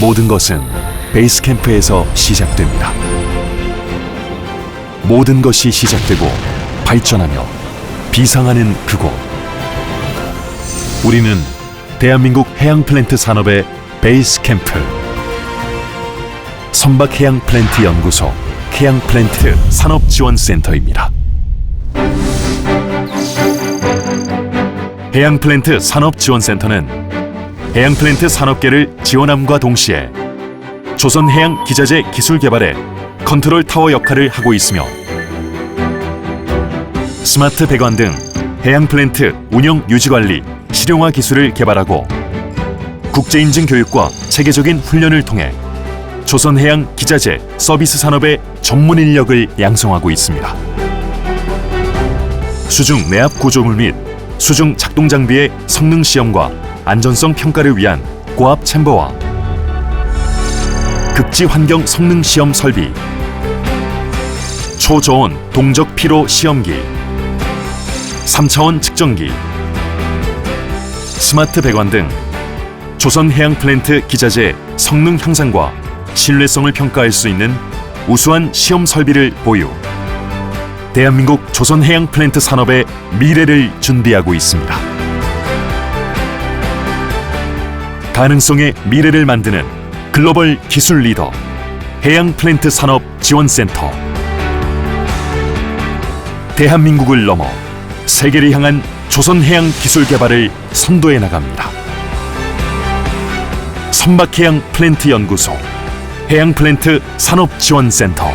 모든 것은 베이스 캠프에서 시작됩니다. 모든 것이 시작되고 발전하며 비상하는 그곳. 우리는 대한민국 해양 플랜트 산업의 베이스 캠프. 선박 해양 플랜트 연구소 해양 플랜트 산업 지원 센터입니다. 해양 플랜트 산업 지원 센터는 해양 플랜트 산업계를 지원함과 동시에 조선 해양 기자재 기술 개발에 컨트롤 타워 역할을 하고 있으며 스마트 배관 등 해양 플랜트 운영 유지 관리 실용화 기술을 개발하고 국제 인증 교육과 체계적인 훈련을 통해 조선 해양 기자재 서비스 산업의 전문 인력을 양성하고 있습니다. 수중 내압 구조물 및 수중 작동 장비의 성능 시험과 안전성 평가를 위한 고압 챔버와 극지 환경 성능 시험 설비, 초저온 동적 피로 시험기, 3차원 측정기, 스마트 배관 등 조선 해양 플랜트 기자재 성능 향상과 신뢰성을 평가할 수 있는 우수한 시험 설비를 보유. 대한민국 조선 해양 플랜트 산업의 미래를 준비하고 있습니다. 가능성의 미래를 만드는 글로벌 기술 리더 해양 플랜트 산업 지원센터. 대한민국을 넘어 세계를 향한 조선 해양 기술 개발을 선도해 나갑니다. 선박 해양 플랜트 연구소 해양 플랜트 산업 지원 센터